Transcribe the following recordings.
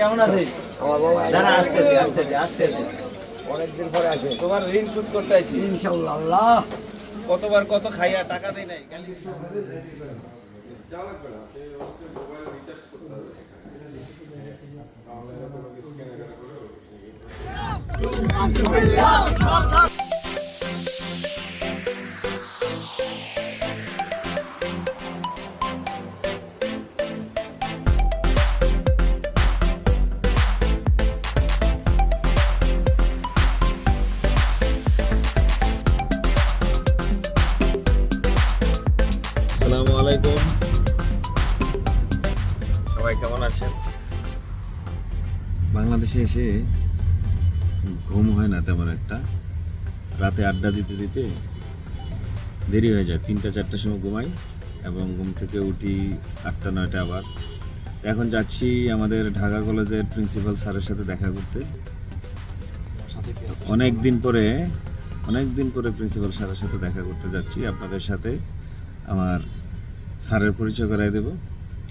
কেমন আছিস? আমার বাবা। দাঁড়া আসতেছি আসতেছি আসতেছি। অনেকদিন পরে আছে তোমার ঋণ শোধ করতে আইছি। ইনশাল্লাহ কতবার কত খাইয়া টাকা দেই নাই খালি। এসে ঘুম হয় না তেমন একটা। রাতে আড্ডা দিতে দিতে দেরি হয়ে যায়। তিনটা, চারটার সময় ঘুমাই এবং ঘুম থেকে উঠি আটটা, নয়টা আবার। এখন যাচ্ছি আমাদের ঢাকা কলেজের প্রিন্সিপাল স্যারের সাথে দেখা করতে। অনেক দিন পরে, অনেক দিন পরে প্রিন্সিপাল স্যারের সাথে দেখা করতে যাচ্ছি। আপনাদের সাথে আমার স্যারের পরিচয় করাই দেব।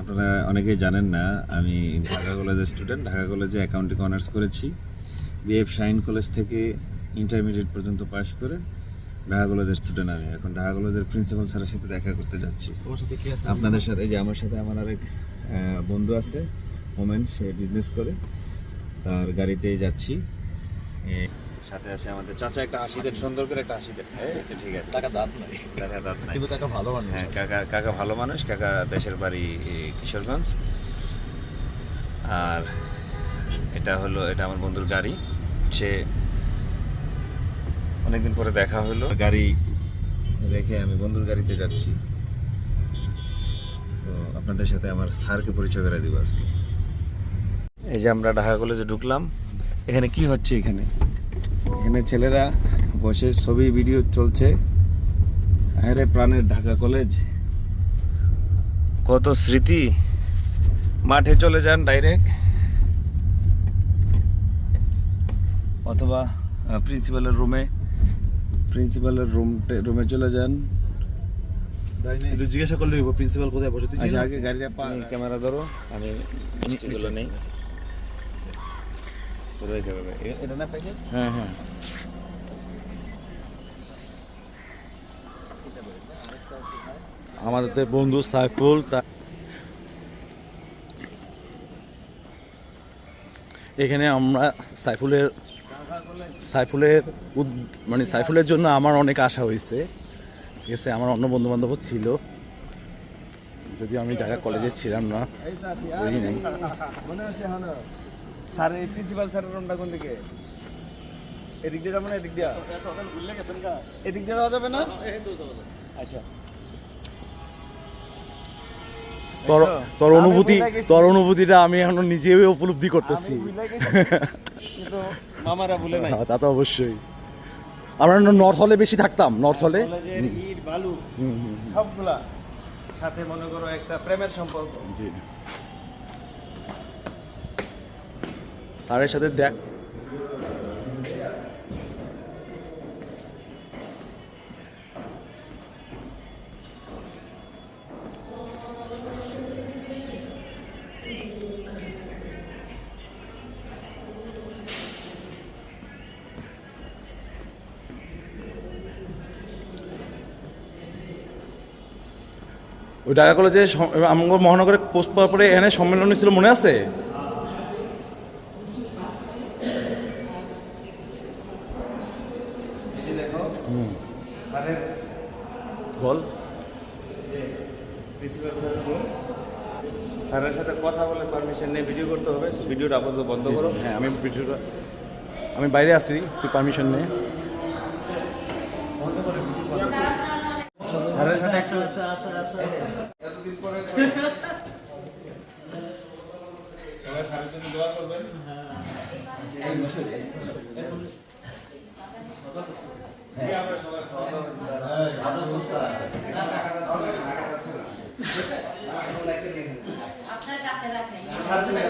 আপনারা অনেকেই জানেন না আমি ঢাকা কলেজের স্টুডেন্ট ঢাকা কলেজে অ্যাকাউন্টিং অনার্স করেছি। বিএফ শাইন কলেজ থেকে ইন্টারমিডিয়েট পর্যন্ত পাশ করে ঢাকা কলেজের স্টুডেন্ট আমি। এখন ঢাকা কলেজের প্রিন্সিপাল স্যারের সাথে দেখা করতে যাচ্ছি। তোমার সাথে কি আছে? আপনাদের সাথে যে আমার সাথে আমার আরেক বন্ধু আছে মোমেন সে বিজনেস করে। তার গাড়িতেই যাচ্ছি। সাথে আছে আমাদের চাচা একটা দেন সুন্দর করে একটা হাসি দেন তো ঠিক আছে। টাকা দাঁত নাই। কাকা দাঁত নাই। কিন্তু টাকা ভালো মানুষ হ্যাঁ কাকা কাকা ভালো মানুষ কাকা দেশের বাড়ি কিশোরগঞ্জ। আর এটা হলো এটা আমার বন্ধুর গাড়ি। সে অনেকদিন পরে দেখা হলো। গাড়ি রেখে আমি বন্ধুর গাড়িতে যাচ্ছি। তো আপনাদের সাথে আমার স্যারকে পরিচয় করে দিব আজকে। এই যে আমরা ঢাকা কলেজে ঢুকলাম। এখানে কি হচ্ছে এখানে? এখানে ছেলেরা বসে ছবি ভিডিও চলছে। আরে প্রাণের ঢাকা কলেজ কত স্মৃতি। মাঠে চলে যান ডাইরেক্ট অথবা প্রিন্সিপালের রুমে প্রিন্সিপালের রুম রুমে চলে যান। একটু জিজ্ঞাসা করলে প্রিন্সিপাল কোথায় বসে? আচ্ছা আগে গাড়িটা ক্যামেরা ধরো আমি নেই। হ্যাঁ হ্যাঁ। আমাদের বন্ধু সাইফুল, তা এখানে আমরা সাইফুলের সাইফুলের উদ- মানে সাইফুলের জন্য আমার অনেক আশা হয়েছে। ঠিক আছে, আমার অন্য বন্ধু বান্ধবও ছিল। যদি আমি ঢাকা কলেজে ছিলাম না স্যার এই প্রিন্সিপাল স্যারের রুমটা কোন দিকে? এদিক দিয়ে যাব না এদিক দিয়ে? এদিক দিয়ে যাওয়া যাবে না? আচ্ছা। তোর অনুভূতি তোর অনুভূতিটা আমি এখন নিজেও উপলব্ধি করতেছি। মামারা ভুলে নাই। হ্যাঁ, তা তো অবশ্যই। আমরা নর্থ হলে বেশি থাকতাম নর্থ হলে বালু সবগুলা। সাথে মনে করো একটা প্রেমের সম্পর্ক। জি। স্যারের সাথে দেখ ওই ঢাকা কলেজে আমগর মহানগরে পোস্ট পাওয়ার পরে এখানে সম্মেলন ছিল মনে আছে এই যে দেখো স্যারের বল প্রিন্সিপাল স্যারের room। স্যারের সাথে কথা বলে পারমিশন নিয়ে ভিডিও করতে হবে ভিডিওটা আপাতত বন্ধ করো। হ্যাঁ আমি ভিডিওটা আমি বাইরে পারমিশন সাথে একটু এতদিন পরে সবাই স্যারের জন্য দোয়া করবেন জি, আমরা সবাই খাওয়া দাওয়া আপনার কাছে রাখেন ছবি উঠে গেছে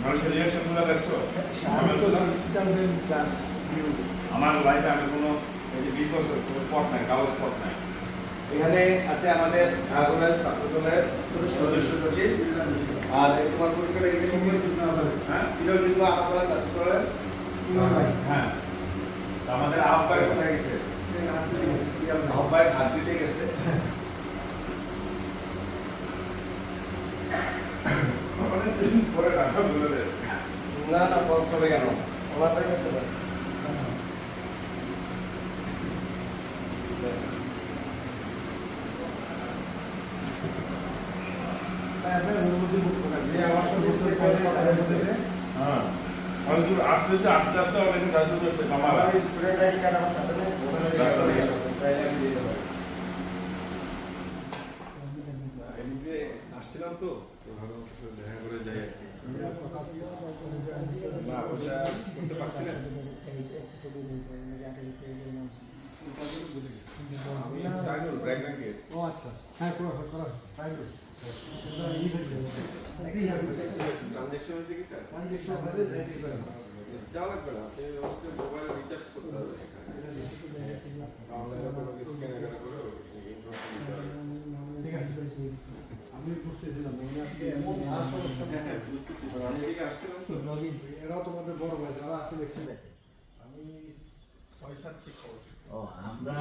মানুষের রিয়াকশনগুলো দেখছ? আমার লাইফে আমি কোনো এই যে বিশ বছর কোনো স্পট নাই কালো স্পট নাই এখানে আছে আমাদের আগরের ছাত্রদলের সদস্য সচিব। আর এই তোমার পরিচয় হ্যাঁ? সিরাজুল্লাহ আহমদ ছাত্রদলের? হ্যাঁ। আমাদের আহ্বায়ক। কোথায় গেছে? আহ্বায়ক হাত দিতে গেছে অনেকদিন পরে কথা বলে দেয় না না বস হবে। কেন আমার তো কাছে হ্যাঁ। অনেক দূর আস্তে আস্তে আস্তে আস্তে অনেক রাজু করতে কামালা এদিকে আসছিলাম তো ভাবলাম কিছু দেখা করে যাই আর কি। না ওটা করতে পারছি না। ও আচ্ছা হ্যাঁ পুরো করা তাই তো ট্রানজ্যাকশন হয়েছে কি স্যার? লাগবে না আপনি হচ্ছে মোবাইলে রিচার্জ করতে হবে অনলাইনে কোনো কিছু কেনাকাটা করে ইনফরমেশন দিতে হবে। ঠিক আছে। আমি আজকে এমন সমস্যা হ্যাঁ হ্যাঁ বুঝতেছি। মানে আমি এদিকে আসছিলাম তো এরাও তোমাদের বড় ভাই যারা আছে দেখছি আমি ছয় সাত শিক্ষক। ও আমরা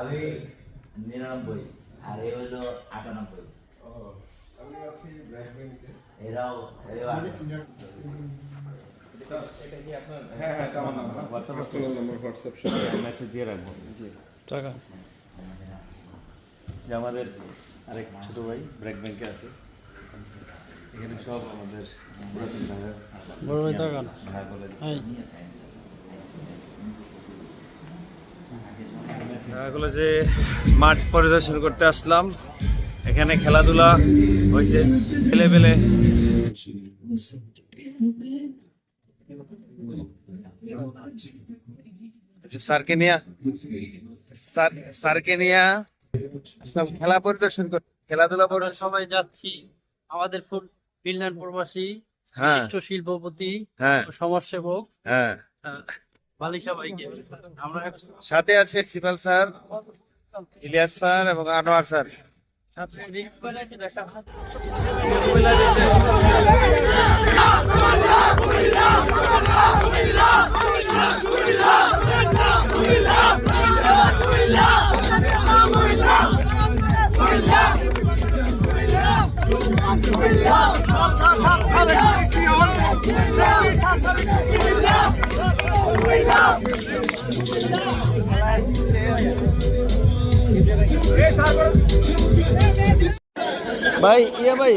আমি নিরানব্বই আর এ হইল আটানব্বই। আমি আছি এরাও এরাও হ্যাঁ হ্যাঁ আমার নাম্বার হোয়াটসঅ্যাপ হোয়াটসঅ্যাপ মেসেজ দিয়ে রাখব। টাকা। যে আমাদের আরেক ছোট ভাই ব্র্যাক ব্যাংকে আছে। এখানে সব আমাদের পুরাতন ঢাকা কলেজ ঢাকা কলেজে মাঠ পরিদর্শন করতে আসলাম এখানে খেলাধুলা হয়েছে পেলে। স্যারকে নিয়ে স্যার স্যারকে নিয়ে আসলাম খেলা পরিদর্শন করতে খেলাধুলা পরিদর্শন সবাই যাচ্ছি আমাদের ফুল ফিনল্যান্ড প্রবাসী হ্যাঁ বিশিষ্ট শিল্পপতি হ্যাঁ সমাজসেবক হ্যাঁ ভাইকে আমরা সাথে আছে সিপাল স্যার ইলিয়াস স্যার এবং আনোয়ার স্যার সাথে দেখা ভাই ইয়া ভাই।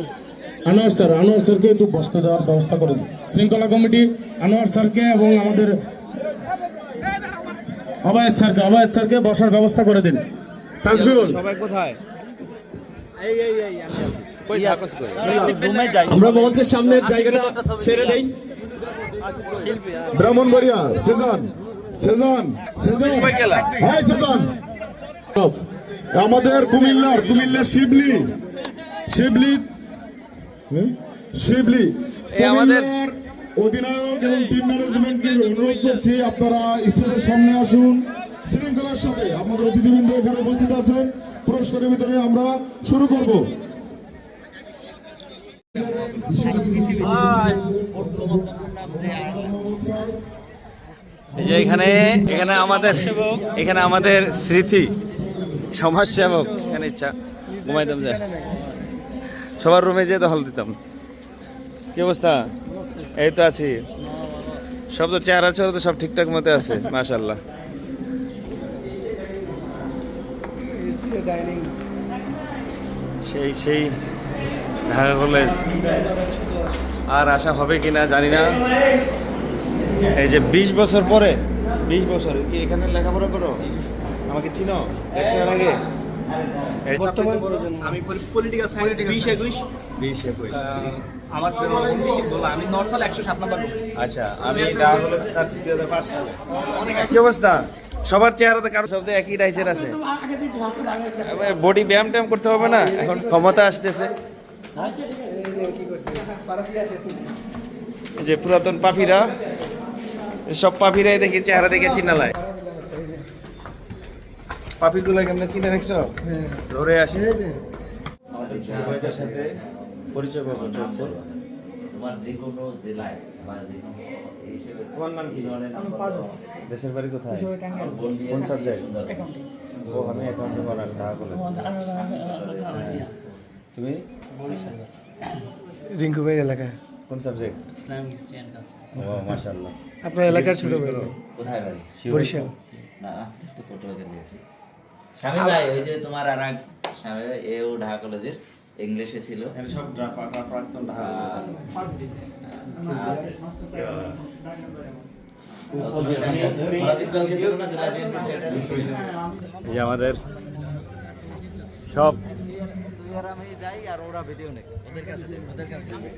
আনোয়ার স্যার আনোয়ার স্যারকে একটু বসতে দেওয়ার ব্যবস্থা করে দিন শৃঙ্খলা কমিটি আনোয়ার স্যারকে এবং আমাদের অবায়ত স্যারকে অবায়ত স্যারকে বসার ব্যবস্থা করে দিন। তাসবিউল সবাই কোথায় কই থাকস কই রুমে যাই আমরা মঞ্চের সামনের জায়গাটা ছেড়ে দেই। ব্রাহ্মণবাড়িয়া সেজন সেজন সেজন। হাই সেজন। আমাদের কুমিল্লার কুমিল্লা শিবলি। শিবলি হ্যাঁ? শিবলি। আমাদের- কুমিল্লার অধিনায়ক এবং টিম ম্যানেজমেন্টকে অনুরোধ করছি আপনারা স্টেজের সামনে আসুন। শৃঙ্খলার সাথে আমাদের অতিথিবৃন্দ এখানে উপস্থিত আছেন। পুরস্কারের ভিতরে আমরা শুরু করব। যে এখানে এখানে আমাদের এখানে আমাদের স্মৃতি, সমাজসেবক, এখানে ইচ্ছা ঘুমাইতাম যায় সবার রুমে যেয়ে দখল দিতাম। কি অবস্থা? এই তো আছি। সব তো চেহারা চেহারা তো সব ঠিকঠাক মতো আছে মাশাল্লাহ সেই সেই ঢাকা কলেজ আর আশা হবে কিনা জানি না। এই যে বিশ বছর পরে বিশ বছর কি এখানে লেখাপড়া করো? আমাকে চিনো? একশো আগে? আমি পলিটিক্যাল সায়েন্স বিশ একুশ। বিশ একুশ। আমার ডিস্ট্রিক্ট বললাম আমি নর্থাল একশো সাত নম্বর আচ্ছা আমি ঢাকা কলেজ স্যার দ্বিতীয়ত পাস। সালে কি অবস্থা? সবার চেহারাতে কারও শব্দে একই টাইসের আছে। বডি ব্যায়াম ট্যায়াম করতে হবে না, এখন ক্ষমতা আসতেছে। যে পুরাতন পাপিরা সব পাপিরাই দেখি চেহারা দেখে চিনা চিনালায় পাপিগুলো কেমনে চিনে দেখছ? ধরে আসে। পরিচয় চলছে। তোমার যে কোনো জেলায় তোমার নাম কি? দেশের বাড়ি কোথায়? কোন সাবজেক্ট। ও আমি অ্যাকাউন্টিং অনার্স ঢাকা কলেজ। তুমি? রিঙ্কু ভাইয়ের এলাকা কোন সাবজেক্ট ও মাশাআল্লাহ। আপনার এলাকার ছোট ভাই। কোথায় বাড়ি বরিশাল। না তো ফটো স্বামী ভাই ওই যে তোমার আর এক স্বামী ভাই এও ঢাকা কলেজের। ইংলিশে ছিল সব আমাদের সব আর আমি যাই আর ওরা ভিডিও নেই ওদের কাছে ওদের কাছে দেখ।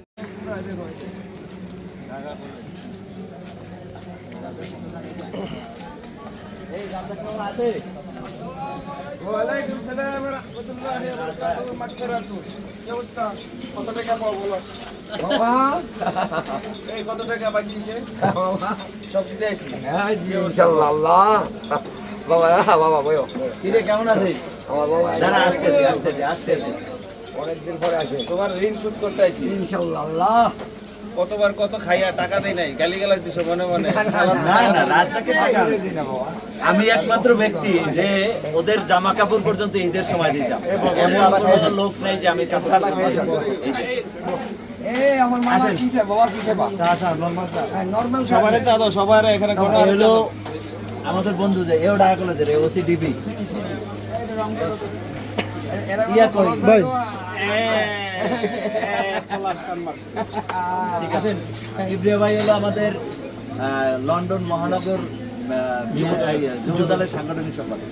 ওয়ালাইকুম সালাম রাহমাতুল্লাহি ওয়া বারাকাতুহু। মাগফিরাতুহ কি অবস্থা? কত টাকা পাবো বলো? বাবা। এই কত টাকা বাকি আছে বাবা। সব দিতে আইছি হ্যাঁ জি বাবা বাবা বয় কিরে কেমন আছিস? আমার বাবা দাঁড়া আসতেছি আসতেছি আসতেছি। অনেকদিন পরে আসে। তোমার ঋণ শোধ করতে আইছি ইনশাল্লাহ আল্লাহ। কতবার কত খাইয়া টাকা দেই নাই গালি গালাজ দিছো মনে মনে। না না রাজ্জাকে টাকা দিন বাবা। আমি একমাত্র ব্যক্তি যে ওদের জামা কাপড় পর্যন্ত ঈদের সময় দিতাম এমন কোনো লোক নেই যে আমি কাপড় চাপড় দিব এই আমার মামা কিসে বাবা কিসে চা চা চা হ্যাঁ নরমাল চা সবারে চা দাও সবার এখানে কোনো এ হলো আমাদের বন্ধু যে এও ঢাকা কলেজের ওসি ডিবি ইয়া ভাই। ঠিক আছে। ইব্রিয়া ভাই হলো আমাদের লন্ডন মহানগর আহ, যুব- দলের সাংগঠনিক সম্পাদক।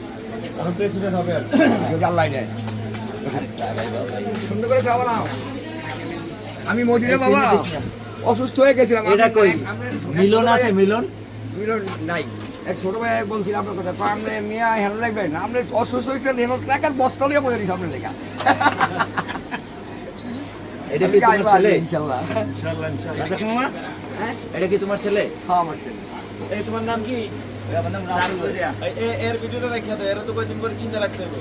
প্রেসিডেন্ট হবে আর আল্লাহ দেয় সুন্দর করে খাওয়া নাও আমি মদিনে বাবা অসুস্থ হয়ে গেছিলাম। এটা কই? মিলন আছে মিলন? মিলন নাই। এক ছোট ভাই বলছিলাম আপনার কথা আপনি মিয়া হেন লাগবেন আপনি অসুস্থ হয়েছেন হেন টাকার বস্তা লিয়ে বলে আপনার লেখা এটা কি তোমার ছেলে? মামা হ্যাঁ? এটা কি তোমার ছেলে? হ্যাঁ আমার ছেলে। এই তোমার নাম কি? আমার নাম রাহুল। এর ভিডিওটা দাও এর তো কয়দিন পরে চিন্তা রাখতে হবে।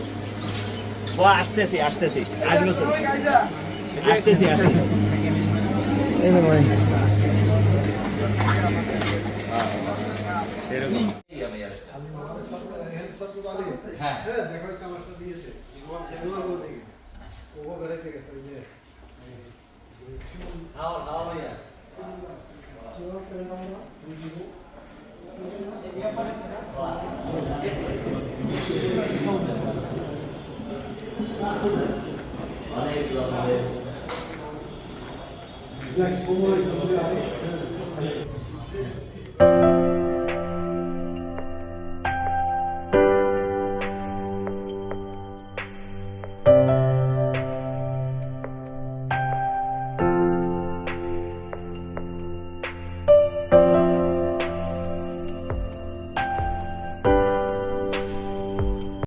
ও আসতেছি আসতেছি। আসলো তো আসতেছি। আসতেছি হ্যাঁ ও বেড়াইতে গেছে ওই যে অনেক রকমের